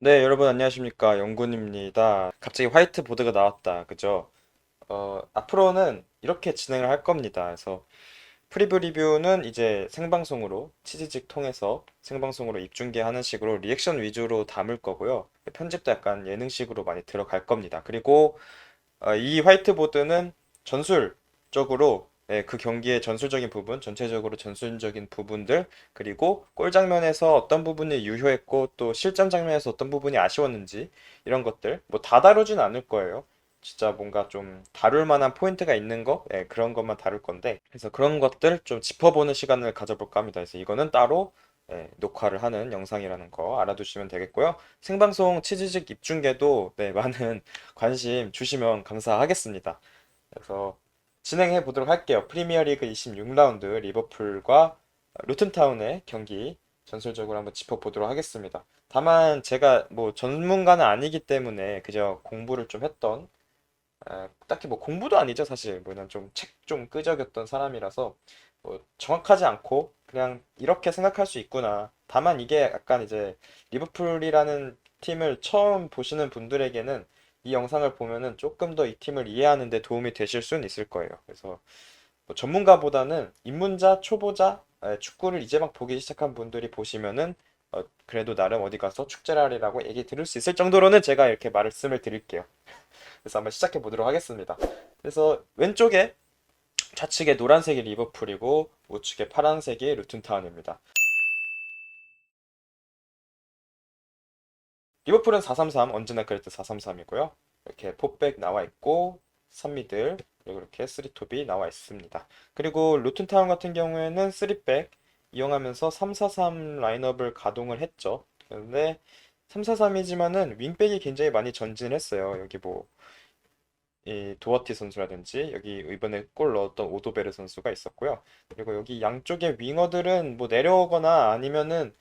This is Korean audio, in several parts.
네, 여러분 안녕하십니까. 영군입니다. 갑자기 화이트보드가 나왔다. 그죠? 어, 앞으로는 이렇게 진행을 할 겁니다. 그래서 프리뷰 리뷰는 이제 생방송으로 치지직 통해서 생방송으로 입중계하는 식으로 리액션 위주로 담을 거고요. 편집도 약간 예능식으로 많이 들어갈 겁니다. 그리고 어, 이 화이트보드는 전술적으로 예, 그 경기의 전술적인 부분, 전체적으로 전술적인 부분들, 그리고 골 장면에서 어떤 부분이 유효했고 또 실점 장면에서 어떤 부분이 아쉬웠는지 이런 것들 뭐 다 다루진 않을 거예요. 진짜 뭔가 좀 다룰 만한 포인트가 있는 거, 예, 그런 것만 다룰 건데 그래서 그런 것들 좀 짚어보는 시간을 가져볼까 합니다. 그래서 이거는 따로 예, 녹화를 하는 영상이라는 거 알아두시면 되겠고요. 생방송 치즈직 입중계도 네, 많은 관심 주시면 감사하겠습니다. 그래서 진행해 보도록 할게요. 프리미어리그 26라운드 리버풀과 루튼타운의 경기 전술적으로 한번 짚어보도록 하겠습니다. 다만 제가 뭐 전문가는 아니기 때문에 그저 공부를 좀 했던 에, 딱히 뭐 공부도 아니죠 사실 뭐는 좀책 좀 끄적였던 사람이라서 뭐 정확하지 않고 그냥 이렇게 생각할 수 있구나. 다만 이게 약간 이제 리버풀이라는 팀을 처음 보시는 분들에게는 이 영상을 보면은 조금 더 이 팀을 이해하는 데 도움이 되실 수는 있을 거예요. 그래서 뭐 전문가보다는 입문자, 초보자, 에, 축구를 이제 막 보기 시작한 분들이 보시면은 어, 그래도 나름 어디 가서 축제라리라고 얘기 들을 수 있을 정도로는 제가 이렇게 말씀을 드릴게요. 그래서 한번 시작해 보도록 하겠습니다. 그래서 왼쪽에 좌측에 노란색이 리버풀이고 우측에 파란색이 루튼타운입니다. 리버풀은 433 언제나 때 433이고요. 이렇게 포백 나와 있고 3미들 그리고 이렇게 3톱이 나와 있습니다. 그리고 루튼타운 같은 경우에는 3백 이용하면서 343 라인업을 가동을 했죠. 그런데 343이지만은 윙백이 굉장히 많이 전진했어요. 여기 뭐 이 도어티 선수라든지 여기 이번에 골 넣었던 오도베르 선수가 있었고요. 그리고 여기 양쪽의 윙어들은 뭐 내려오거나 아니면은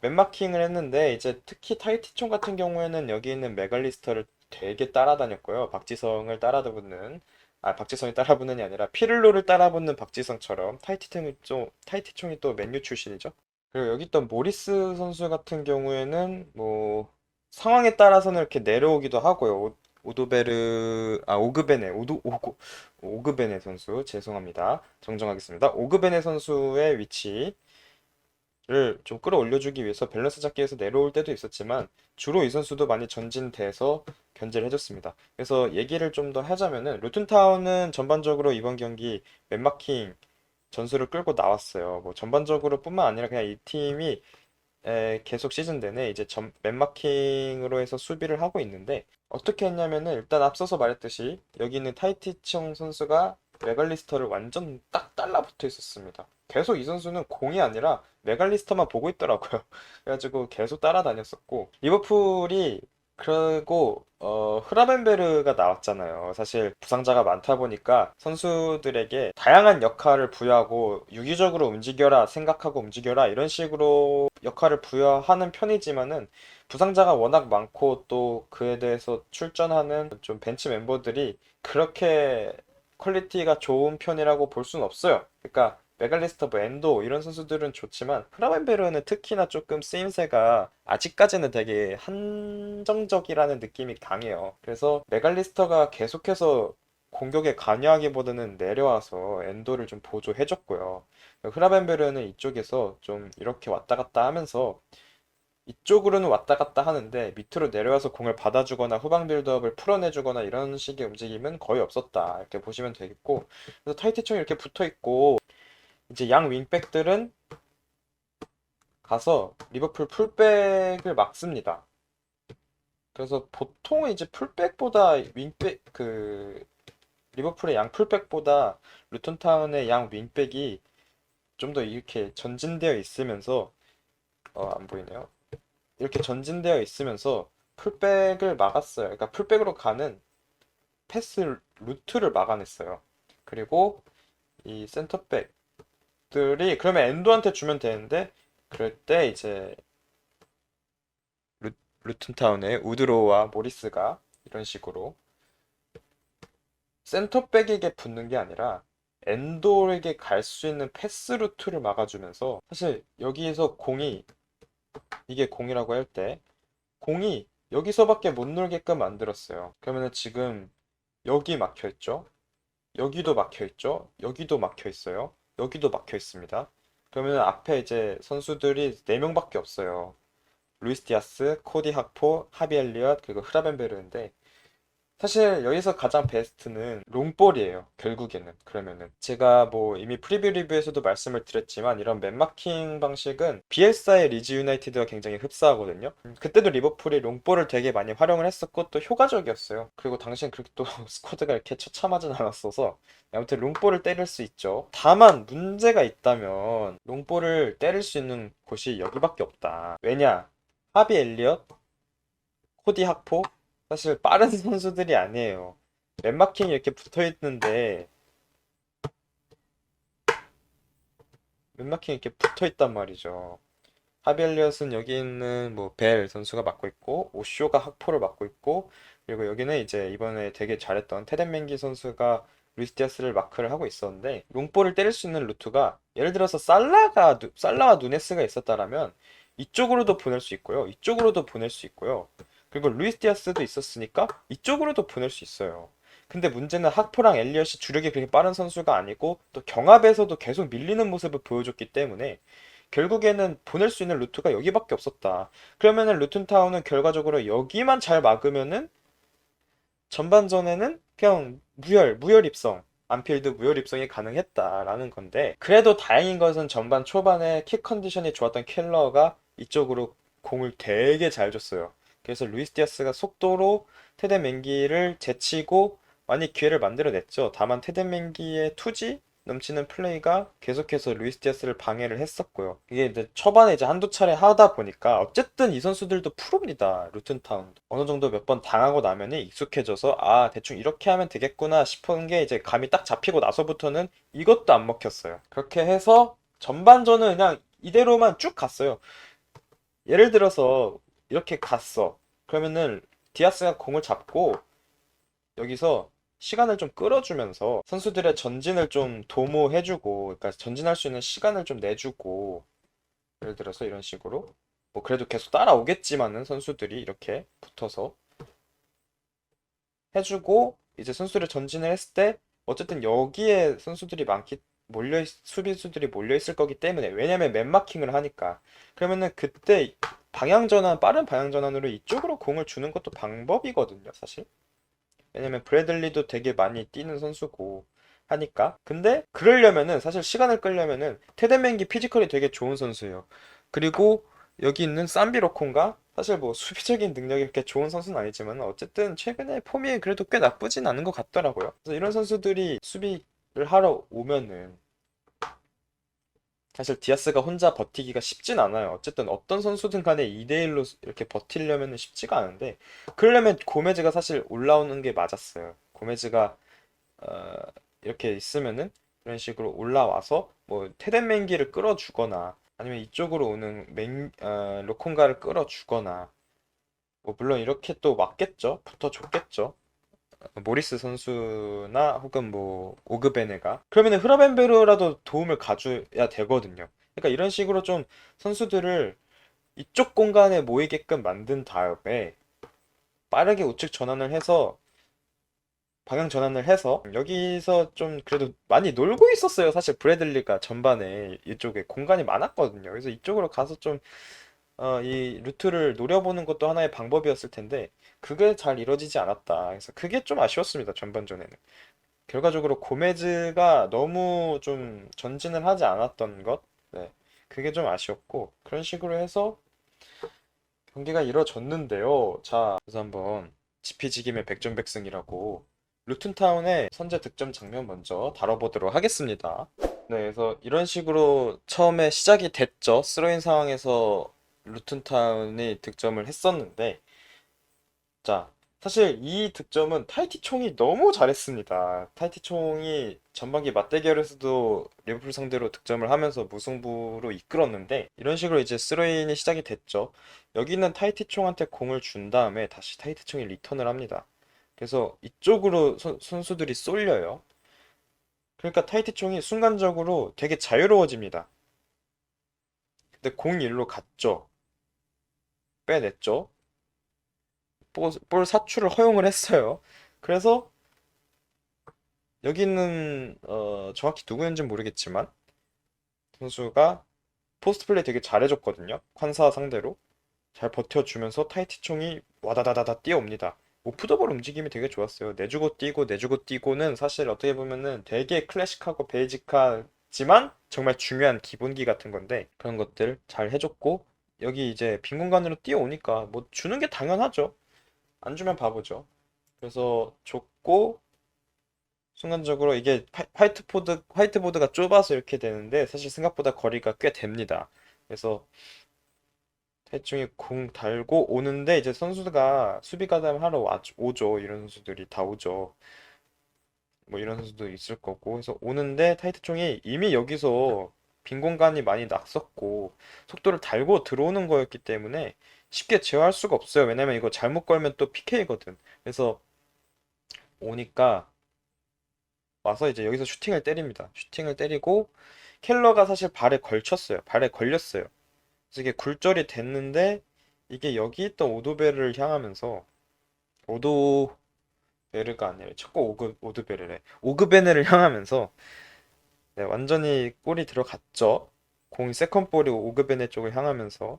맨마킹을 했는데 이제 특히 타이티총 같은 경우에는 여기 있는 메갈리스터를 되게 따라다녔고요. 박지성을 따라붙는 아 박지성이 따라붙는이 아니라 피를로를 따라붙는 박지성처럼 타이티총이 좀 타이티총이 또 맨유 출신이죠. 그리고 여기 있던 모리스 선수 같은 경우에는 뭐 상황에 따라서는 이렇게 내려오기도 하고요. 오, 오도베르 아 오그베네 오도 오고 오그베네 선수 죄송합니다. 정정하겠습니다. 오그베네 선수의 위치 를 좀 끌어올려주기 위해서 밸런스 잡기 위해서 내려올 때도 있었지만 주로 이 선수도 많이 전진돼서 견제를 해줬습니다. 그래서 얘기를 좀 더 하자면은 루튼타운은 전반적으로 이번 경기 맨마킹 전술을 끌고 나왔어요. 뭐 전반적으로 뿐만 아니라 그냥 이 팀이 에, 계속 시즌 내내 이제 전, 맨마킹으로 해서 수비를 하고 있는데 어떻게 했냐면은 일단 앞서서 말했듯이 여기 있는 타이티청 선수가 메갈리스터를 완전 딱 달라붙어 있었습니다. 계속 이 선수는 공이 아니라 메갈리스터만 보고 있더라고요. 그래가지고 계속 따라다녔었고 리버풀이 그리고 어, 흐라벤베르가 나왔잖아요. 사실 부상자가 많다 보니까 선수들에게 다양한 역할을 부여하고 유기적으로 움직여라 생각하고 움직여라 이런 식으로 역할을 부여하는 편이지만은 부상자가 워낙 많고 또 그에 대해서 출전하는 좀 벤치 멤버들이 그렇게 퀄리티가 좋은 편이라고 볼 수는 없어요. 그러니까 메갈리스터, 뭐 엔도 이런 선수들은 좋지만 프라벤베르는 특히나 조금 쓰임새가 아직까지는 되게 한정적이라는 느낌이 강해요. 그래서 메갈리스터가 계속해서 공격에 관여하기보다는 내려와서 엔도를 좀 보조해줬고요. 프라벤베르는 이쪽에서 좀 이렇게 왔다 갔다 하면서 이쪽으로는 왔다 갔다 하는데 밑으로 내려와서 공을 받아주거나 후방 빌드업을 풀어내주거나 이런 식의 움직임은 거의 없었다. 이렇게 보시면 되겠고 그래서 타이트총이 이렇게 붙어 있고 이제 양 윙백들은 가서 리버풀 풀백을 막습니다. 그래서 보통은 이제 풀백보다 윙백 그 리버풀의 양 풀백보다 루턴 타운의 양 윙백이 좀 더 이렇게 전진되어 있으면서 어, 안 보이네요. 이렇게 전진되어 있으면서 풀백을 막았어요. 그러니까 풀백으로 가는 패스 루트를 막아냈어요. 그리고 이 센터백 들이 그러면 엔도한테 주면 되는데 그럴 때 이제 루, 루튼타운의 우드로와 모리스가 이런 식으로 센터백에게 붙는 게 아니라 엔도에게 갈 수 있는 패스 루트를 막아주면서 사실 여기에서 공이 이게 공이라고 할 때 공이 여기서밖에 못 놀게끔 만들었어요. 그러면은 지금 여기 막혀 있죠? 여기도 막혀 있죠? 여기도 막혀 있어요. 여기도 막혀 있습니다. 그러면 앞에 이제 선수들이 4명밖에 없어요. 루이스 디아스, 코디 학포, 하비 엘리엇, 그리고 흐라벤베르인데 사실 여기서 가장 베스트는 롱볼이에요. 결국에는. 그러면은 제가 뭐 이미 프리뷰 리뷰에서도 말씀을 드렸지만 이런 맨마킹 방식은 비엘사의 리즈 유나이티드가 굉장히 흡사하거든요. 음, 그때도 리버풀이 롱볼을 되게 많이 활용을 했었고 또 효과적이었어요. 그리고 당시엔 그렇게 또 스쿼드가 이렇게 처참하진 않았어서 아무튼 롱볼을 때릴 수 있죠. 다만 문제가 있다면 롱볼을 때릴 수 있는 곳이 여기밖에 없다. 왜냐? 하비 엘리엇, 코디 학포 사실 빠른 선수들이 아니에요. 맨마킹이 이렇게 붙어 있는데 맨마킹이 이렇게 붙어 있단 말이죠. 하비 엘리엇은 여기 있는 뭐 벨 선수가 맡고 있고 오쇼가 학포를 맡고 있고 그리고 여기는 이제 이번에 되게 잘했던 테덴men기 선수가 루이스 디아스를 마크를 하고 있었는데 롱볼을 때릴 수 있는 루트가 예를 들어서 살라가 누- 살라와 누네스가 있었다라면 이쪽으로도 보낼 수 있고요. 이쪽으로도 보낼 수 있고요. 그리고 루이스 디아스도 있었으니까 이쪽으로도 보낼 수 있어요. 근데 문제는 학포랑 엘리엇이 주력이 그렇게 빠른 선수가 아니고 또 경합에서도 계속 밀리는 모습을 보여줬기 때문에 결국에는 보낼 수 있는 루트가 여기밖에 없었다. 그러면은 루튼타운은 결과적으로 여기만 잘 막으면은 전반전에는 그냥 무혈, 무혈 입성, 안필드 무혈 입성이 가능했다라는 건데 그래도 다행인 것은 전반 초반에 킥 컨디션이 좋았던 켈러가 이쪽으로 공을 되게 잘 줬어요. 그래서 루이스 디아스가 속도로 테덴men기를 제치고 많이 기회를 만들어냈죠. 다만 테덴men기의 투지 넘치는 플레이가 계속해서 루이스 디아스를 방해를 했었고요. 이게 이제 초반에 이제 한두 차례 하다 보니까 어쨌든 이 선수들도 프로입니다. 루튼타운. 어느 정도 몇 번 당하고 나면은 익숙해져서 아, 대충 이렇게 하면 되겠구나 싶은 게 이제 감이 딱 잡히고 나서부터는 이것도 안 먹혔어요. 그렇게 해서 전반전은 그냥 이대로만 쭉 갔어요. 예를 들어서 이렇게 갔어. 그러면은 디아스가 공을 잡고 여기서 시간을 좀 끌어주면서 선수들의 전진을 좀 도모해주고, 그러니까 전진할 수 있는 시간을 좀 내주고, 예를 들어서 이런 식으로. 뭐 그래도 계속 따라오겠지만은 선수들이 이렇게 붙어서 해주고 이제 선수들이 전진을 했을 때 어쨌든 여기에 선수들이 많기 몰려 있, 수비수들이 몰려 있을 거기 때문에. 왜냐면 맨마킹을 하니까. 그러면은 그때 방향 전환 빠른 방향 전환으로 이쪽으로 공을 주는 것도 방법이거든요 사실 왜냐면 브래들리도 되게 많이 뛰는 선수고 하니까. 근데 그러려면은 사실 시간을 끌려면은 테덴men기 피지컬이 되게 좋은 선수예요. 그리고 여기 있는 산비로콘가 사실 뭐 수비적인 능력이 그렇게 좋은 선수는 아니지만 어쨌든 최근에 폼이 그래도 꽤 나쁘진 않은 것 같더라고요. 그래서 이런 선수들이 수비를 하러 오면은 사실 디아스가 혼자 버티기가 쉽진 않아요. 어쨌든 어떤 선수든 간에 2대1로 이렇게 버티려면 쉽지가 않은데 그러려면 고메즈가 사실 올라오는 게 맞았어요. 고메즈가 어, 이렇게 있으면은 이런 식으로 올라와서 뭐 테덴men기를 끌어주거나 아니면 이쪽으로 오는 맹, 어, 로콘가를 끌어주거나 뭐 물론 이렇게 또 맞겠죠. 붙어줬겠죠. 모리스 선수나 혹은 뭐 오그베네가 그러면은 흐라벤베르라도 도움을 가줘야 되거든요. 그러니까 이런 식으로 좀 선수들을 이쪽 공간에 모이게끔 만든 다음에 빠르게 우측 전환을 해서 방향 전환을 해서 여기서 좀 그래도 많이 놀고 있었어요. 사실 브래들리가 전반에 이쪽에 공간이 많았거든요. 그래서 이쪽으로 가서 좀 어, 이 루트를 노려보는 것도 하나의 방법이었을 텐데 그게 잘 이루어지지 않았다. 그래서 그게 좀 아쉬웠습니다. 전반전에는. 결과적으로 고메즈가 너무 좀 전진을 하지 않았던 것, 네, 그게 좀 아쉬웠고 그런 식으로 해서 경기가 이루어졌는데요. 자, 그래서 한번 지피지김의 백전백승이라고 루튼타운의 선제 득점 장면 먼저 다뤄보도록 하겠습니다. 네, 그래서 이런 식으로 처음에 시작이 됐죠. 스로인 상황에서 루튼타운이 득점을 했었는데, 자, 사실 이 득점은 타이티총이 너무 잘했습니다. 타이티총이 전반기 맞대결에서도 리버풀 상대로 득점을 하면서 무승부로 이끌었는데, 이런 식으로 이제 스로인이 시작이 됐죠. 여기는 타이티총한테 공을 준 다음에 다시 타이티총이 리턴을 합니다. 그래서 이쪽으로 선, 선수들이 쏠려요. 그러니까 타이티총이 순간적으로 되게 자유로워집니다. 근데 공이 일로 갔죠. 빼냈죠. 볼, 볼 사출을 허용을 했어요. 그래서 여기는 어, 정확히 누구였는지 모르겠지만 선수가 포스트 플레이 되게 잘해줬거든요. 환사 상대로 잘 버텨주면서 타이티총이 와다다다다 뛰어옵니다. 오프더볼 움직임이 되게 좋았어요. 내주고 뛰고 내주고 뛰고는 사실 어떻게 보면은 되게 클래식하고 베이직하지만 정말 중요한 기본기 같은 건데 그런 것들 잘 해줬고 여기 이제 빈 공간으로 뛰어오니까 뭐 주는 게 당연하죠. 안 주면 바보죠. 그래서 줬고 순간적으로 이게 화- 화이트보드 화이트보드가 좁아서 이렇게 되는데 사실 생각보다 거리가 꽤 됩니다. 그래서 대충 공 달고 오는데 이제 선수가 수비 가담 하러 와, 오죠. 이런 선수들이 다 오죠. 뭐 이런 선수도 있을 거고. 그래서 오는데 타이트총이 이미 여기서 빈 공간이 많이 났었고 속도를 달고 들어오는 거였기 때문에 쉽게 제어할 수가 없어요. 왜냐면 이거 잘못 걸면 또 PK거든. 그래서 오니까 와서 이제 여기서 슈팅을 때립니다. 슈팅을 때리고 켈러가 사실 발에 걸쳤어요. 발에 걸렸어요. 그래서 이게 굴절이 됐는데 이게 여기 있던 오도베르를 향하면서 오도 베르가 아니라 자꾸 오그 오드베르래. 오그베네를 향하면서 네, 완전히 골이 들어갔죠. 공이 세컨볼이 오그베네 쪽을 향하면서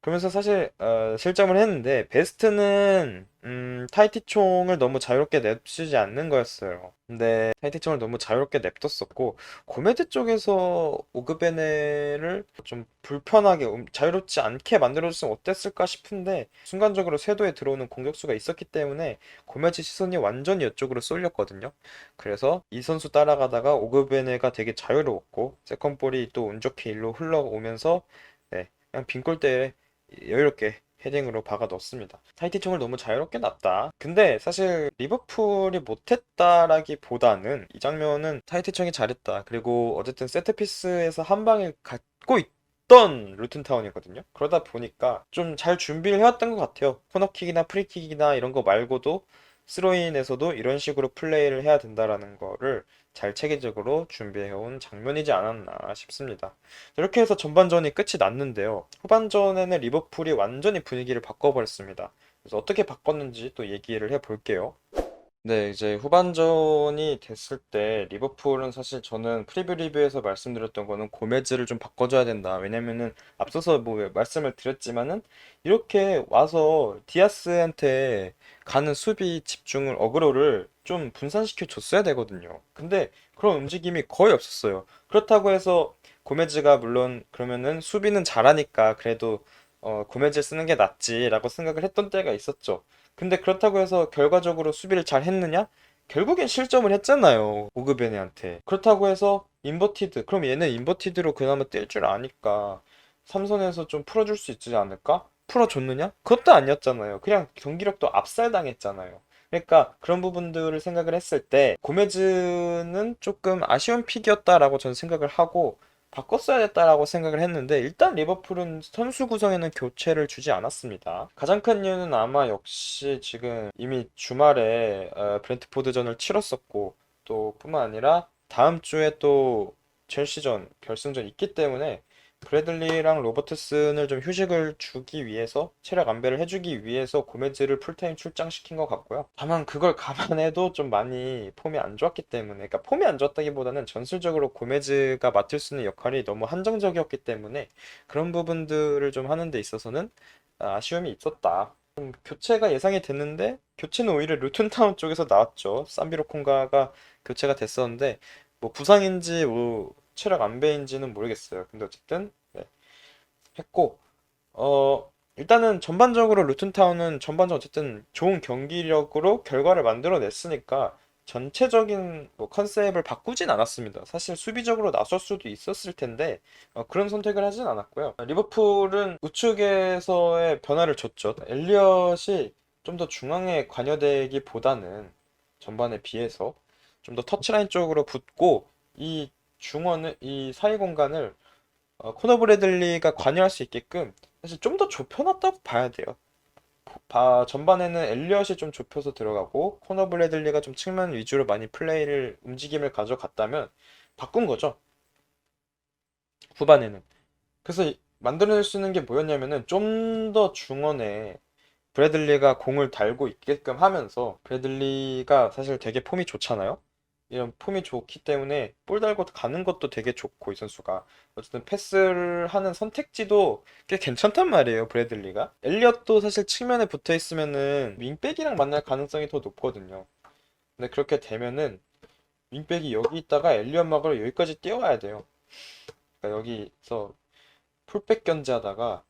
그러면서 사실 어, 실점을 했는데 베스트는 음, 타이티총을 너무 자유롭게 냅두지 않는 거였어요. 근데 타이티총을 너무 자유롭게 냅뒀었고 고메드 쪽에서 오그베네를 좀 불편하게 음, 자유롭지 않게 만들어줬으면 어땠을까 싶은데 순간적으로 쇄도에 들어오는 공격수가 있었기 때문에 고메즈 시선이 완전히 이쪽으로 쏠렸거든요. 그래서 이 선수 따라가다가 오그베네가 되게 자유로웠고 세컨볼이 또 운 좋게 일로 흘러오면서 네, 그냥 빈 골대에 여유롭게 헤딩으로 박아 넣었습니다. 타이티총을 너무 자유롭게 놨다. 근데 사실 리버풀이 못했다라기보다는 이 장면은 타이티총이 잘했다. 그리고 어쨌든 세트피스에서 한 방에 갖고 있던 루튼타운이거든요. 그러다 보니까 좀 잘 준비를 해왔던 것 같아요. 코너킥이나 프리킥이나 이런 거 말고도 스로인에서도 이런 식으로 플레이를 해야 된다라는 거를 잘 체계적으로 준비해온 장면이지 않았나 싶습니다. 이렇게 해서 전반전이 끝이 났는데요. 후반전에는 리버풀이 완전히 분위기를 바꿔버렸습니다. 그래서 어떻게 바꿨는지 또 얘기를 해볼게요. 네, 이제 후반전이 됐을 때 리버풀은 사실 저는 프리뷰 리뷰에서 말씀드렸던 거는 고메즈를 좀 바꿔줘야 된다. 왜냐면은 앞서서 뭐 말씀을 드렸지만은 이렇게 와서 디아스한테 가는 수비 집중을 어그로를 좀 분산시켜 줬어야 되거든요. 근데 그런 움직임이 거의 없었어요. 그렇다고 해서 고메즈가 물론 그러면은 수비는 잘하니까 그래도 어, 고메즈 쓰는 게 낫지라고 생각을 했던 때가 있었죠. 근데 그렇다고 해서 결과적으로 수비를 잘 했느냐? 결국엔 실점을 했잖아요. 오그베네한테. 그렇다고 해서 인버티드. 그럼 얘는 인버티드로 그나마 뛸 줄 아니까 삼선에서 좀 풀어줄 수 있지 않을까? 풀어줬느냐? 그것도 아니었잖아요. 그냥 경기력도 압살당했잖아요. 그러니까 그런 부분들을 생각을 했을 때 고메즈는 조금 아쉬운 픽이었다라고 저는 생각을 하고 바꿨어야 됐다라고 생각을 했는데 일단 리버풀은 선수 구성에는 교체를 주지 않았습니다. 가장 큰 이유는 아마 역시 지금 이미 주말에 어, 브렌트포드전을 치렀었고 또 뿐만 아니라 다음 주에 또 첼시전 결승전 있기 때문에 브래들리랑 로버트슨을 좀 휴식을 주기 위해서 체력 안배를 해주기 위해서 고메즈를 풀타임 출장시킨 것 같고요. 다만 그걸 감안해도 좀 많이 폼이 안 좋았기 때문에 그러니까 폼이 안 좋았다기보다는 전술적으로 고메즈가 맡을 수 있는 역할이 너무 한정적이었기 때문에 그런 부분들을 좀 하는 데 있어서는 아쉬움이 있었다. 좀 교체가 예상이 됐는데 교체는 오히려 루튼타운 쪽에서 나왔죠. 삼비로콩가가 교체가 됐었는데 뭐 부상인지 뭐 체력 안배인지는 모르겠어요. 근데 어쨌든 네, 했고 어 일단은 전반적으로 루튼타운은 전반전 어쨌든 좋은 경기력으로 결과를 만들어냈으니까 전체적인 뭐 컨셉을 바꾸진 않았습니다. 사실 수비적으로 나설 수도 있었을 텐데 어, 그런 선택을 하진 않았고요. 리버풀은 우측에서의 변화를 줬죠. 엘리엇이 좀 더 중앙에 관여되기보다는 전반에 비해서 좀 더 터치라인 쪽으로 붙고 이 중원을 이 사이 공간을 어, 코너 브래들리가 관여할 수 있게끔 사실 좀 더 좁혀놨다고 봐야 돼요. 바- 전반에는 엘리엇이 좀 좁혀서 들어가고 코너 브래들리가 좀 측면 위주로 많이 플레이를 움직임을 가져갔다면 바꾼 거죠. 후반에는. 그래서 이- 만들어낼 수 있는 게 뭐였냐면은 좀 더 중원에 브래들리가 공을 달고 있게끔 하면서 브래들리가 사실 되게 폼이 좋잖아요. 이런 폼이 좋기 때문에 볼 달고 가는 것도 되게 좋고 이 선수가. 어쨌든 패스를 하는 선택지도 꽤 괜찮단 말이에요 브래들리가. 엘리엇도 사실 측면에 붙어 있으면은 윙백이랑 만날 가능성이 더 높거든요. 근데 그렇게 되면은 윙백이 여기 있다가 엘리엇 막으러 여기까지 뛰어와야 돼요. 그러니까 여기서 풀백 견제하다가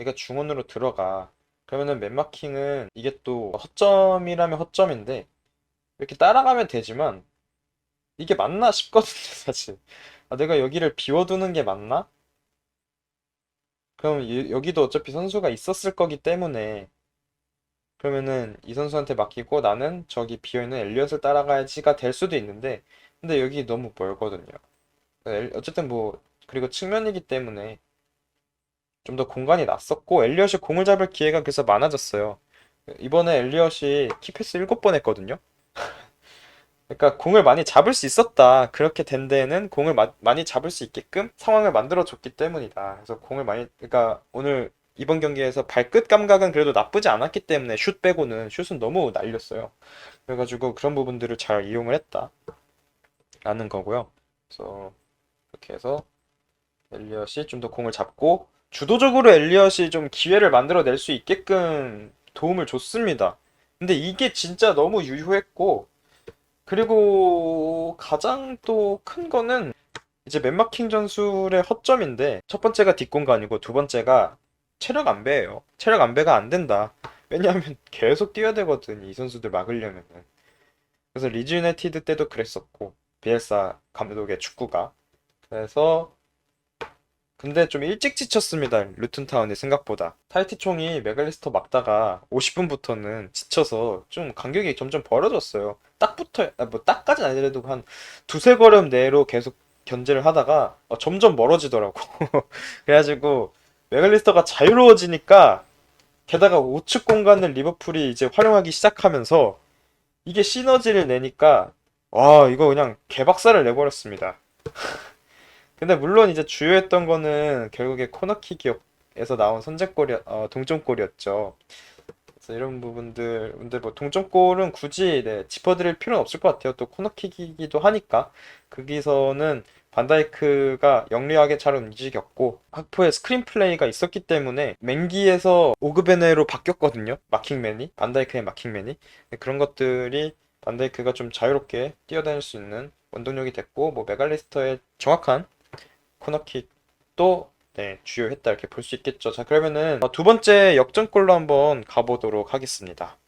얘가 중원으로 들어가. 그러면은 맨마킹은 이게 또 허점이라면 허점인데 이렇게 따라가면 되지만 이게 맞나 싶거든요, 사실. 아, 내가 여기를 비워두는 게 맞나? 그럼 이- 여기도 어차피 선수가 있었을 거기 때문에 그러면은 이 선수한테 맡기고 나는 저기 비어있는 엘리엇을 따라가야지가 될 수도 있는데 근데 여기 너무 멀거든요. 엘- 어쨌든 뭐 그리고 측면이기 때문에 좀 더 공간이 났었고 엘리엇이 공을 잡을 기회가 그래서 많아졌어요. 이번에 엘리엇이 키패스 7번 했거든요. 그러니까 공을 많이 잡을 수 있었다. 그렇게 된 데에는 공을 마- 많이 잡을 수 있게끔 상황을 만들어 줬기 때문이다. 그래서 공을 많이 그러니까 오늘 이번 경기에서 발끝 감각은 그래도 나쁘지 않았기 때문에 슛 빼고는 슛은 너무 날렸어요. 그래가지고 그런 부분들을 잘 이용을 했다. 라는 거고요. 그래서 이렇게 해서 엘리엇이 좀 더 공을 잡고 주도적으로 엘리엇이 좀 기회를 만들어 낼 수 있게끔 도움을 줬습니다. 근데 이게 진짜 너무 유효했고 그리고 가장 또 큰 거는 이제 맨마킹 전술의 허점인데 첫 번째가 뒷공간이고 두 번째가 체력 안배예요. 체력 안배가 안 된다. 왜냐하면 계속 뛰어야 되거든 이 선수들 막으려면은. 그래서 리즈 유나이티드 때도 그랬었고 비엘사 감독의 축구가 그래서 근데 좀 일찍 지쳤습니다. 루튼타운이 생각보다. 타이티 총이 메갈리스터 막다가 50분부터는 지쳐서 좀 간격이 점점 벌어졌어요. 딱 붙어, 아, 뭐 딱까지는 아니더라도 한 두세 걸음 내로 계속 견제를 하다가 어, 점점 멀어지더라고. 그래가지고 메갈리스터가 자유로워지니까 게다가 우측 공간을 리버풀이 이제 활용하기 시작하면서 이게 시너지를 내니까 와 이거 그냥 개박살을 내버렸습니다. 근데 물론 이제 주요했던 거는 결국에 코너킥에서 나온 선제골이 어, 동점골이었죠. 그래서 이런 부분들 근데 뭐 동점골은 굳이 네, 짚어드릴 필요는 없을 것 같아요. 또 코너킥이기도 하니까 거기서는 반다이크가 영리하게 잘 움직였고 학포의 스크린 플레이가 있었기 때문에 맹기에서 오그베네로 바뀌었거든요. 마킹맨이 반다이크의 마킹맨이 네, 그런 것들이 반다이크가 좀 자유롭게 뛰어다닐 수 있는 원동력이 됐고 뭐 메갈리스터의 정확한 코너킥도 네, 주요했다 이렇게 볼 수 있겠죠. 자, 그러면은 어, 두 번째 역전골로 한번 가보도록 하겠습니다.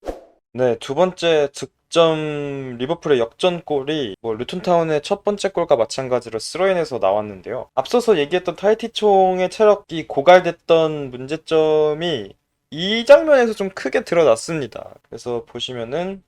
네, 두 번째 득점 리버풀의 역전골이 뭐 루튼타운의 첫 번째 골과 마찬가지로 스로인에서 나왔는데요. 앞서서 얘기했던 타이티총의 체력이 고갈됐던 문제점이 이 장면에서 좀 크게 드러났습니다. 그래서 보시면은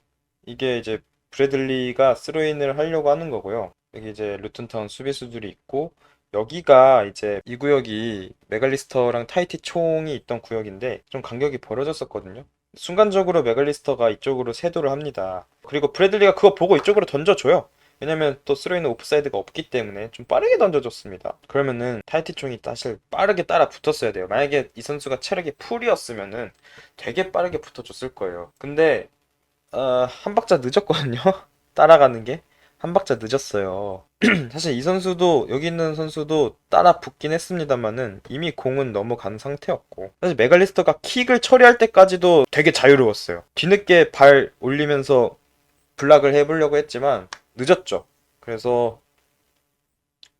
이게 이제 브래들리가 스로인을 하려고 하는 거고요. 여기 이제 루튼타운 수비수들이 있고 여기가 이제 이 구역이 메갈리스터랑 타이티 총이 있던 구역인데 좀 간격이 벌어졌었거든요. 순간적으로 메갈리스터가 이쪽으로 세도를 합니다. 그리고 브래들리가 그거 보고 이쪽으로 던져줘요. 왜냐면 또 스로이는 오프사이드가 없기 때문에 좀 빠르게 던져줬습니다. 그러면은 타이티 총이 사실 빠르게 따라 붙었어야 돼요. 만약에 이 선수가 체력이 풀이었으면은 되게 빠르게 붙어줬을 거예요. 근데 어, 한 박자 늦었거든요. 따라가는 게. 한 박자 늦었어요. 사실 이 선수도 여기 있는 선수도 따라 붙긴 했습니다만은 이미 공은 넘어간 상태였고 사실 메갈리스터가 킥을 처리할 때까지도 되게 자유로웠어요. 뒤늦게 발 올리면서 블락을 해보려고 했지만 늦었죠. 그래서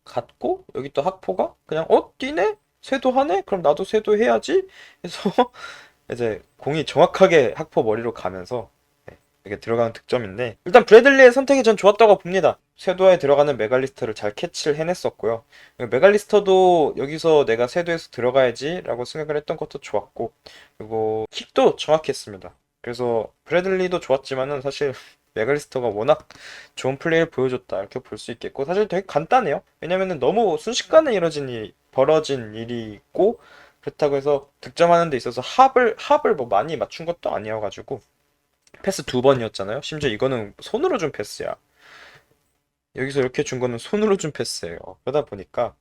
갔고 여기 또 학포가 그냥 어 뛰네 쇄도하네 그럼 나도 쇄도해야지 해서 이제 공이 정확하게 학포 머리로 가면서 네, 이게 들어가는 득점인데 일단 브래들리의 선택이 전 좋았다고 봅니다. 쇄도에 들어가는 메갈리스터를 잘 캐치를 해냈었고요. 메갈리스터도 여기서 내가 쇄도에서 들어가야지라고 생각을 했던 것도 좋았고 그리고 킥도 정확했습니다. 그래서 브래들리도 좋았지만은 사실 메갈리스터가 워낙 좋은 플레이를 보여줬다 이렇게 볼 수 있겠고 사실 되게 간단해요. 왜냐면은 너무 순식간에 이뤄진 일, 벌어진 일이 있고 그렇다고 해서 득점하는 데 있어서 합을 합을 뭐 많이 맞춘 것도 아니어가지고 패스 두 번이었잖아요. 심지어 이거는 손으로 준 패스야. 여기서 이렇게 준 거는 손으로 준 패스예요. 그러다 보니까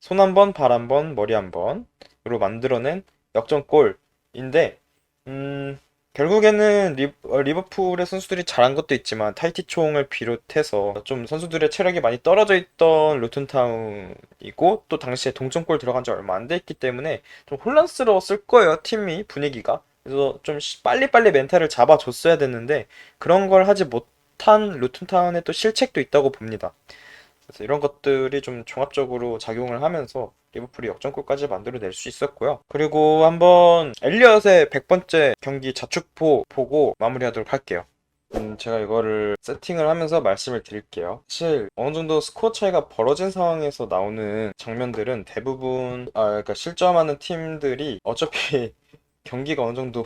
손 한 번, 발 한 번, 머리 한 번으로 만들어낸 역전골인데 음, 결국에는 리, 어, 리버풀의 선수들이 잘한 것도 있지만 타이티총을 비롯해서 좀 선수들의 체력이 많이 떨어져 있던 루튼타운이고 또 당시에 동점골 들어간 지 얼마 안 됐기 때문에 좀 혼란스러웠을 거예요, 팀이 분위기가. 그래서 좀 시- 빨리빨리 멘탈을 잡아줬어야 됐는데 그런 걸 하지 못한 루튼타운의 또 실책도 있다고 봅니다. 그래서 이런 것들이 좀 종합적으로 작용을 하면서 리버풀이 역전골까지 만들어낼 수 있었고요. 그리고 한번 엘리엇의 100번째 경기 자축포 보고 마무리하도록 할게요. 음, 제가 이거를 세팅을 하면서 말씀을 드릴게요. 사실 어느 정도 스코어 차이가 벌어진 상황에서 나오는 장면들은 대부분 아, 그러니까 실점하는 팀들이 어차피 경기가 어느 정도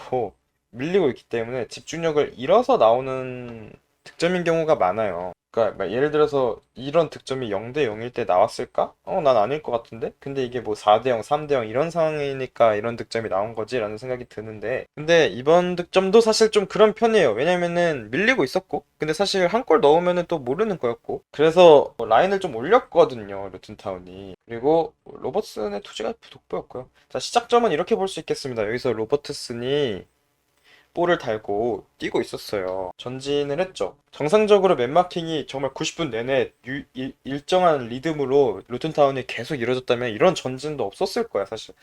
밀리고 있기 때문에 집중력을 잃어서 나오는 득점인 경우가 많아요. 그러니까 막 예를 들어서 이런 득점이 0대 0일 때 나왔을까? 어, 난 아닐 것 같은데? 근데 이게 뭐 4대 0, 3대 0 이런 상황이니까 이런 득점이 나온 거지라는 생각이 드는데 근데 이번 득점도 사실 좀 그런 편이에요. 왜냐면은 밀리고 있었고 근데 사실 한 골 넣으면은 또 모르는 거였고 그래서 뭐 라인을 좀 올렸거든요. 루튼타운이. 그리고 로버슨의 투지가 돋보였고요. 자, 시작점은 이렇게 볼 수 있겠습니다. 여기서 로버트슨이 볼을 달고 뛰고 있었어요. 전진을 했죠. 정상적으로 맨마킹이 정말 90분 내내 유- 일, 일정한 리듬으로 루튼타운이 계속 이루어졌다면 이런 전진도 없었을 거야, 사실.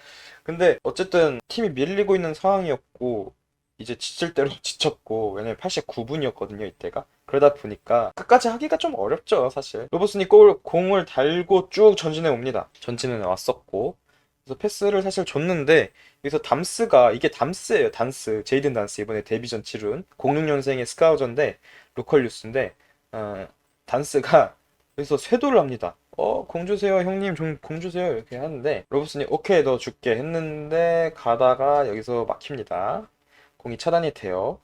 근데 어쨌든 팀이 밀리고 있는 상황이었고 이제 지칠 대로 지쳤고 왜냐면 89분이었거든요, 이때가. 그러다 보니까 끝까지 하기가 좀 어렵죠, 사실. 로버슨이 골 공을 달고 쭉 전진해 옵니다. 전진해 왔었고 그래서 패스를 사실 줬는데 여기서 담스가 이게 담스예요 담스. 제이든 담스 이번에 데뷔전 치른 06년생의 스카우저인데 로컬 뉴스인데 어, 담스가 여기서 쇄도를 합니다. 어 공 주세요 형님 좀 공 주세요 이렇게 하는데 로버슨이 오케이 너 줄게 했는데 가다가 여기서 막힙니다. 공이 차단이 돼요.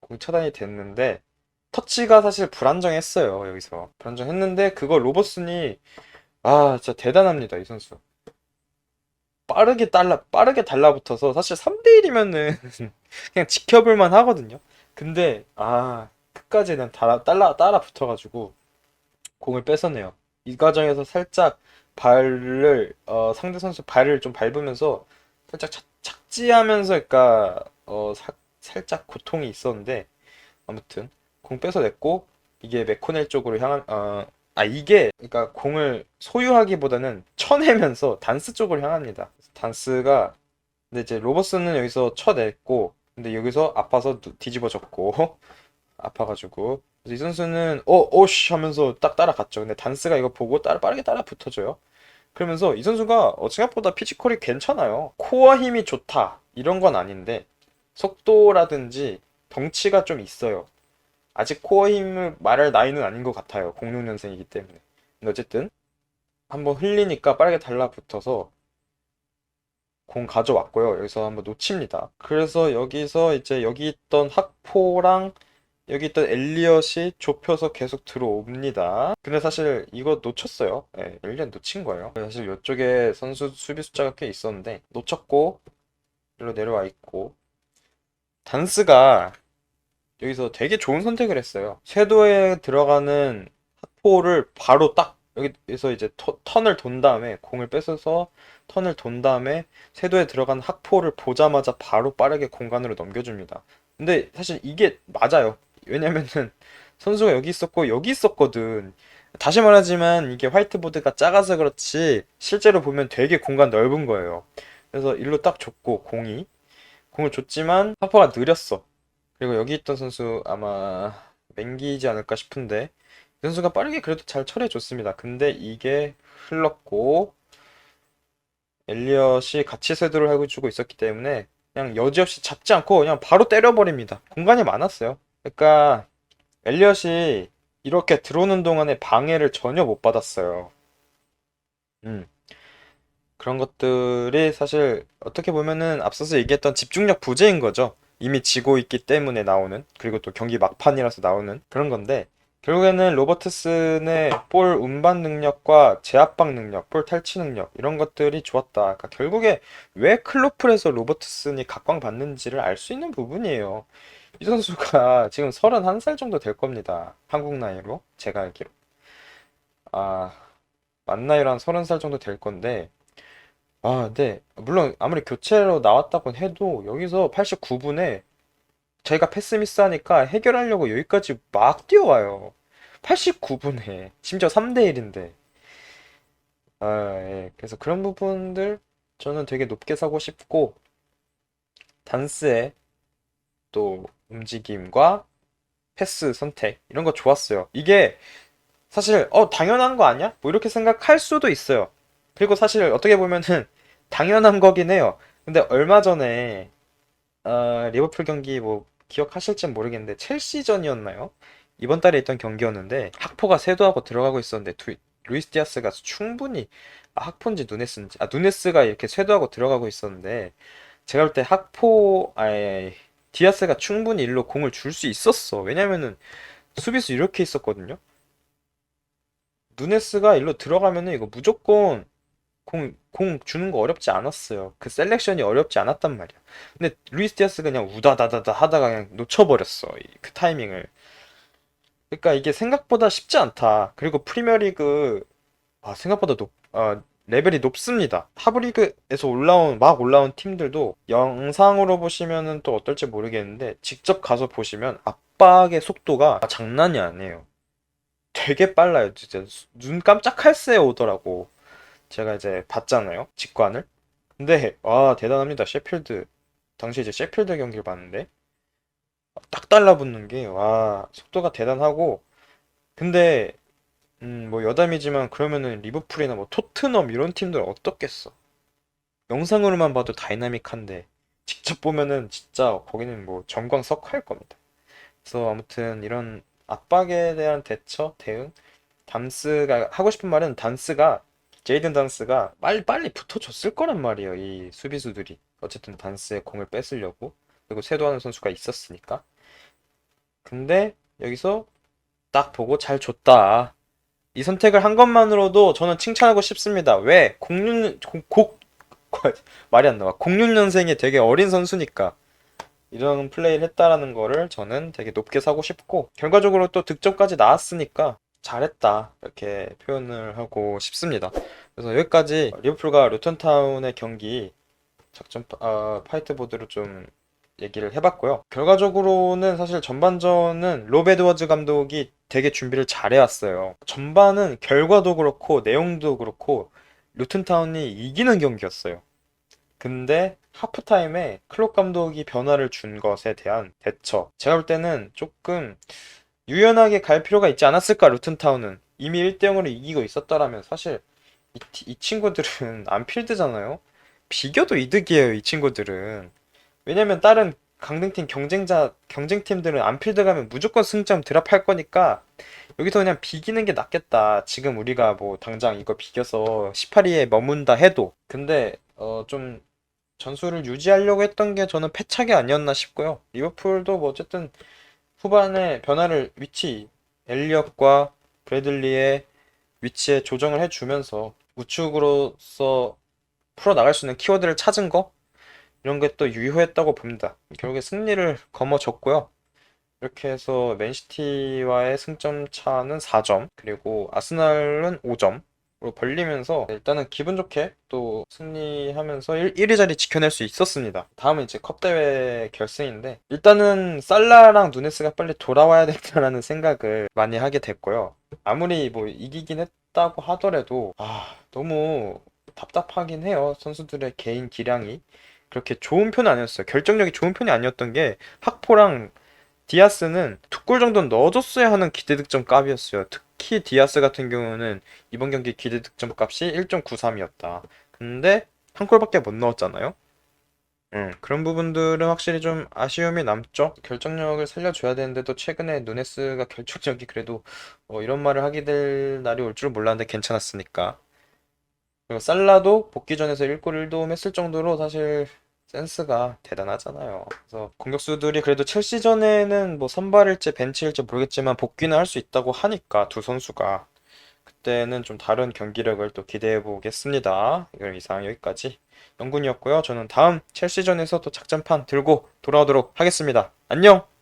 공이 차단이 됐는데 터치가 사실 불안정했어요 여기서. 불안정했는데 그거 로버슨이 아 진짜 대단합니다 이 선수 빠르게 달라 빠르게 달라붙어서 사실 3대 1이면은 그냥 지켜볼 만 하거든요. 근데 아 끝까지는 따라 따라 따라 붙어가지고 공을 뺏어내요. 이 과정에서 살짝 발을 어, 상대 선수 발을 좀 밟으면서 살짝 착, 착지하면서 그러니까 어, 사- 살짝 고통이 있었는데 아무튼 공 뺏어냈고 이게 맥코넬 쪽으로 향한 어, 아 이게 그러니까 공을 소유하기보다는 쳐내면서 단스 쪽으로 향합니다. 단스가 근데 이제 로버슨은 여기서 쳐냈고 근데 여기서 아파서 누- 뒤집어졌고 아파가지고 이 선수는 어 오씨 하면서 딱 따라갔죠. 근데 단스가 이거 보고 따라 빠르게 따라 붙어줘요. 그러면서 이 선수가 어, 생각보다 피지컬이 괜찮아요. 코어 힘이 좋다 이런 건 아닌데 속도라든지 덩치가 좀 있어요. 아직 코어 힘을 말할 나이는 아닌 것 같아요. 06년생이기 때문에. 근데 어쨌든 한번 흘리니까 빠르게 달라붙어서 공 가져왔고요. 여기서 한번 놓칩니다. 그래서 여기서 이제 여기 있던 학포랑 여기 있던 엘리엇이 좁혀서 계속 들어옵니다. 근데 사실 이거 놓쳤어요. 예, 엘리엇 놓친 거예요. 사실 이쪽에 선수 수비 숫자가 꽤 있었는데 놓쳤고 일로 내려와 있고 단스가 여기서 되게 좋은 선택을 했어요. 쇄도에 들어가는 학포를 바로 딱 여기서 이제 터- 턴을 돈 다음에 공을 뺏어서 턴을 돈 다음에 쇄도에 들어간 학포를 보자마자 바로 빠르게 공간으로 넘겨줍니다. 근데 사실 이게 맞아요. 왜냐면은 선수가 여기 있었고 여기 있었거든. 다시 말하지만 이게 화이트보드가 작아서 그렇지 실제로 보면 되게 공간 넓은 거예요. 그래서 일로 딱 줬고 공이 공을 줬지만 하퍼가 느렸어. 그리고 여기 있던 선수 아마 맹기이지 않을까 싶은데 이 선수가 빠르게 그래도 잘 처리해줬습니다. 근데 이게 흘렀고 엘리엇이 같이 쇄도를 해주고 있었기 때문에 그냥 여지없이 잡지 않고 그냥 바로 때려버립니다. 공간이 많았어요. 그러니까 엘리엇이 이렇게 들어오는 동안에 방해를 전혀 못 받았어요. 음. 그런 것들이 사실 어떻게 보면은 앞서서 얘기했던 집중력 부재인 거죠. 이미 지고 있기 때문에 나오는, 그리고 또 경기 막판이라서 나오는 그런 건데, 결국에는 로버트슨의 볼 운반 능력과 제압박 능력, 볼 탈취 능력, 이런 것들이 좋았다. 그러니까 결국에 왜 클로플에서 로버트슨이 각광받는지를 알 수 있는 부분이에요. 이 선수가 지금 31살 정도 될 겁니다. 한국 나이로. 제가 알기로. 아, 만 나이로 한 30살 정도 될 건데, 아, 네. 물론 아무리 교체로 나왔다고 해도 여기서 89분에 저희가 패스 미스 하니까 해결하려고 여기까지 막 뛰어와요. 89분에 심지어 3대 1인데. 아, 예. 그래서 그런 부분들 저는 되게 높게 사고 싶고 단스의 또 움직임과 패스 선택 이런 거 좋았어요. 이게 사실 어 당연한 거 아니야? 뭐 이렇게 생각할 수도 있어요. 그리고 사실 어떻게 보면은 당연한 거긴 해요. 근데 얼마 전에 어, 리버풀 경기 뭐 기억하실진 모르겠는데 첼시전이었나요? 이번 달에 있던 경기였는데 학포가 세도하고 들어가고 있었는데 두- 루이스 디아스가 충분히 아, 학포인지 누네스인지 아 누네스가 이렇게 쇄도하고 들어가고 있었는데 제가 볼 때 학포 아예 디아스가 충분히 일로 공을 줄 수 있었어. 왜냐면은 수비수 이렇게 있었거든요. 누네스가 일로 들어가면은 이거 무조건 공, 공 주는 거 어렵지 않았어요. 그 셀렉션이 어렵지 않았단 말이야. 근데 루이스 디아스 그냥 우다다다다 하다가 그냥 놓쳐버렸어. 이- 그 타이밍을. 그러니까 이게 생각보다 쉽지 않다. 그리고 프리미어리그 아, 생각보다 높, 아, 레벨이 높습니다. 하브리그에서 올라온, 막 올라온 팀들도 영상으로 보시면은 또 어떨지 모르겠는데, 직접 가서 보시면 압박의 속도가 장난이 아니에요. 되게 빨라요. 진짜 눈 깜짝할 새에 오더라고. 제가 이제 봤잖아요. 직관을. 근데, 와, 대단합니다. 셰필드. 당시 이제 셰필드 경기를 봤는데, 딱 달라붙는 게, 와, 속도가 대단하고, 근데 음, 뭐 여담이지만 그러면은 리버풀이나 뭐 토트넘 이런 팀들 어떻겠어? 영상으로만 봐도 다이나믹한데 직접 보면은 진짜 거기는 뭐 정광석화일 겁니다. 그래서 아무튼 이런 압박에 대한 대처, 대응, 담스가 하고 싶은 말은 단스가 제이든 단스가 빨리 빨리 붙어줬을 거란 말이에요. 이 수비수들이 어쨌든 단스의 공을 뺏으려고 그리고 세도하는 선수가 있었으니까. 근데 여기서 딱 보고 잘 줬다. 이 선택을 한 것만으로도 저는 칭찬하고 싶습니다. 왜? 06, 곡, 말이 안 나와. 06년생이 되게 어린 선수니까. 이런 플레이를 했다라는 거를 저는 되게 높게 사고 싶고, 결과적으로 또 득점까지 나왔으니까 잘했다. 이렇게 표현을 하고 싶습니다. 그래서 여기까지 리버풀과 루턴타운의 경기 작전 파- 어, 화이트보드로 좀 얘기를 해봤고요. 결과적으로는 사실 전반전은 로베 드워즈 감독이 되게 준비를 잘해왔어요. 전반은 결과도 그렇고 내용도 그렇고 루튼타운이 이기는 경기였어요. 근데 하프타임에 클록 감독이 변화를 준 것에 대한 대처. 제가 볼 때는 조금 유연하게 갈 필요가 있지 않았을까, 루튼타운은. 이미 1대0으로 이기고 있었다라면 사실 이, 티- 이 친구들은 안필드잖아요. 비겨도 이득이에요, 이 친구들은. 왜냐면 다른 강등팀 경쟁자 경쟁팀들은 안필드 가면 무조건 승점 드랍할 거니까 여기서 그냥 비기는 게 낫겠다. 지금 우리가 뭐 당장 이거 비겨서 18위에 머문다 해도 근데 어 좀 전술을 유지하려고 했던 게 저는 패착이 아니었나 싶고요. 리버풀도 뭐 어쨌든 후반에 변화를 위치 엘리엇과 브래들리의 위치에 조정을 해주면서 우측으로서 풀어 나갈 수 있는 키워드를 찾은 거 이런 게 또 유효했다고 봅니다. 결국에 승리를 거머쥐었고요. 이렇게 해서 맨시티와의 승점 차는 4점, 그리고 아스날은 5점으로 벌리면서 일단은 기분 좋게 또 승리하면서 1, 1위 자리 지켜낼 수 있었습니다. 다음은 이제 컵대회 결승인데 일단은 살라랑 누네스가 빨리 돌아와야 된다라는 생각을 많이 하게 됐고요. 아무리 뭐 이기긴 했 다고 하더라도 아, 너무 답답하긴 해요. 선수들의 개인 기량이. 그렇게 좋은 편은 아니었어요. 결정력이 좋은 편이 아니었던 게 학포랑 디아스는 두 골 정도는 넣어줬어야 하는 기대 득점 값이었어요. 특히 디아스 같은 경우는 이번 경기 기대 득점 값이 1.93이었다. 근데 한 골밖에 못 넣었잖아요. 음, 그런 부분들은 확실히 좀 아쉬움이 남죠. 결정력을 살려줘야 되는데도 최근에 누네스가 결정력이 그래도 어, 이런 말을 하게 될 날이 올 줄 몰랐는데 괜찮았으니까. 그리고 살라도 복귀 전에서 1골 1도움 했을 정도로 사실 센스가 대단하잖아요. 그래서 공격수들이 그래도 첼시전에는 뭐 선발일지 벤치일지 모르겠지만 복귀는 할 수 있다고 하니까 두 선수가 그 때는 좀 다른 경기력을 또 기대해 보겠습니다. 이걸 이상 여기까지 영군이었고요. 저는 다음 첼시전에서 또 작전판 들고 돌아오도록 하겠습니다. 안녕!